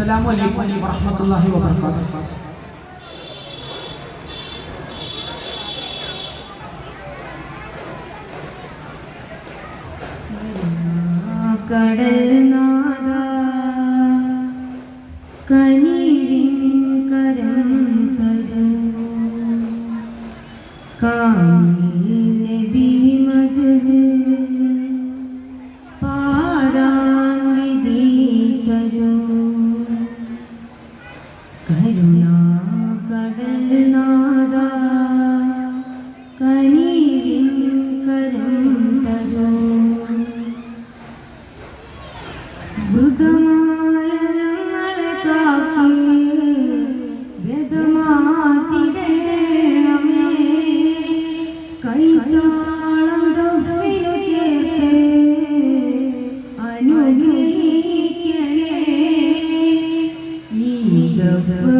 അസ്സലാമു അലൈക്കും വറഹ്മത്തുള്ളാഹി വബറകാതുഹു കടൽ നാദ കനിവിൻ കരം തരൂ. കാമിൽ Lord.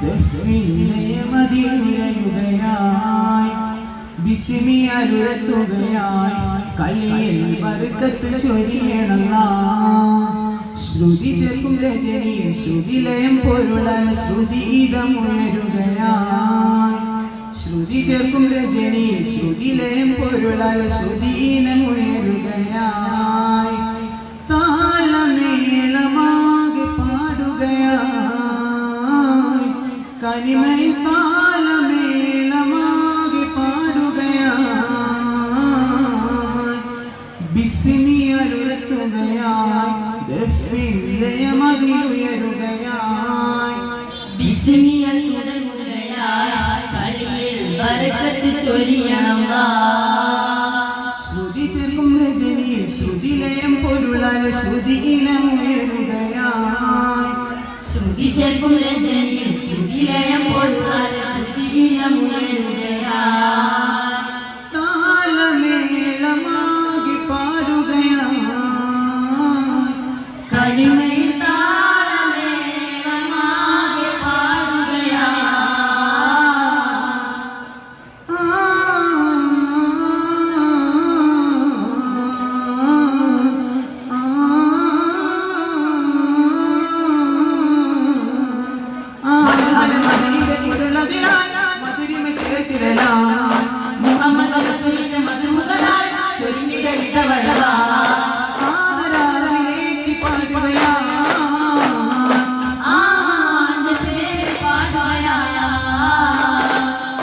ബിസിനിയലുരത്തുകയായി ദഫിനിലയമതിയുകയായി ബിസിനിയലുരത്തുകയായി കളിയിൽ ബർക്കത്ത് ചൊരിയണല്ല ചേർക്കും കനിമൈ താളമേളമാകെ പാടുകയായി. ബിസിനി അരുരത്തുകയായി ദഫിലയമതിലുയരുകയായി ബിസ്മിയൽ തുടങ്ങുകയായി കളിയിൽ ബർക്കത്ത് ചൊരിയണം ശ്രുതി ചേർക്കും രജനിയിൽ ശ്രുതിലയം പൊരുളാൽ ശ്രുതിയിലം ഉയരുകയായി. ശ്രുതി ചെറുക്കും രജനിയിൽ ശ്രുതിലയം പോലുള്ള ശ്രുതിയിലമുയരുകയായി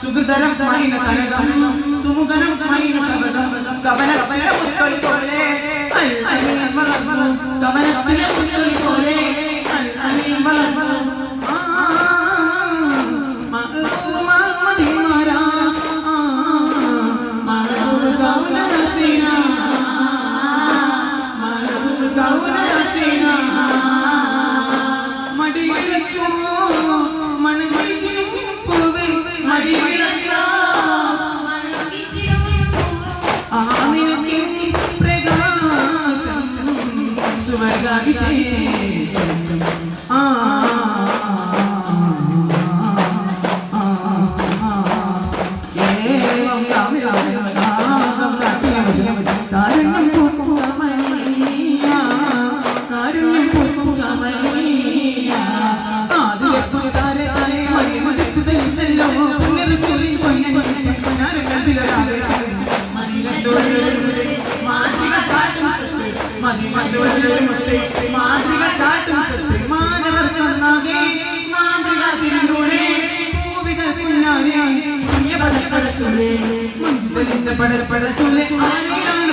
സുഹൃതരം മൈന കനകം സുമുഖനം മൈന കവകം കവനത്തിലെ മുത്തൊലി പോലെ അല്ലമീൻ വളർന്നു മതിമന്തുവരുടെ മാതൃക കാട്ടും സത്ത് മാനവർക്ക് ഒന്നാകെ മാതൃക തിരുനൂറേ പൂവികൾ പിന്നാലെ പുണ്യപദപരസുലേ മഞ്ജുതലിന്റെ പടർപടസുലേ ആനയാണ്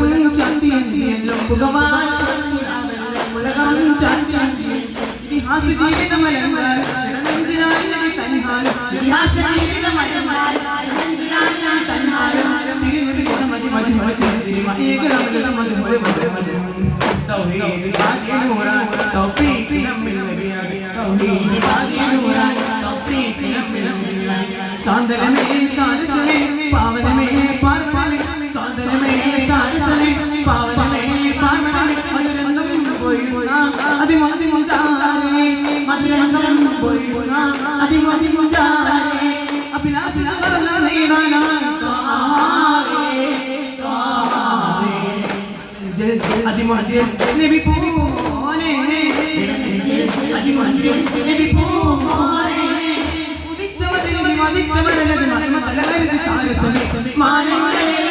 ഉലകം ചാന്തിയല്ലോ പുകവാൻ ഉലകം ചാന്തി ഇതിഹാസ ജീവിതമലങ്ങൾ നെഞ്ചിലായി തനിഹാലും ഇതിഹാസ ജീവിതമലമാർ അതിമജൽ നബി പൂനെ നബി പൂനെ ഉദിച്ചവതിരി മതിച്ചവരനത് മലമലകരുത് സാരസമേ മാനങ്ങളെ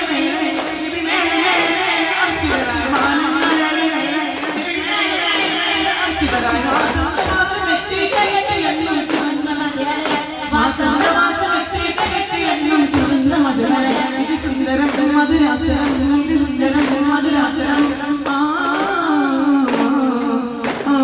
മധുരാസനം ഇത് സുന്ദരം മധുരാസനം ആ ആ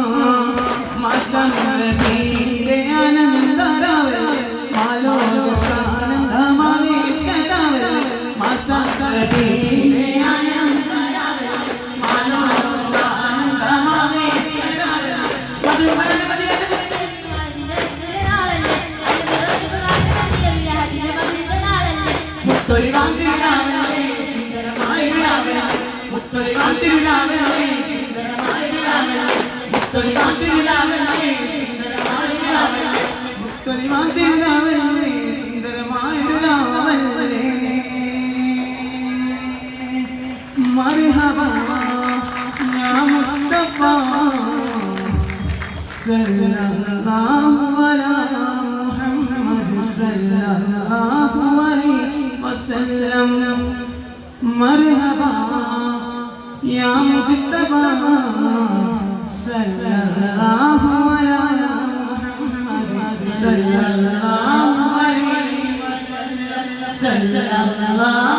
യാ മുജ്തബാ സല്ലല്ലാഹു അലാ മുഹമ്മദ് സല്ലല്ലാഹു അലൈഹി വസല്ലം. സല്ലല്ലാഹു അലാ മുഹമ്മദ് സല്ലല്ലാഹു അലൈഹി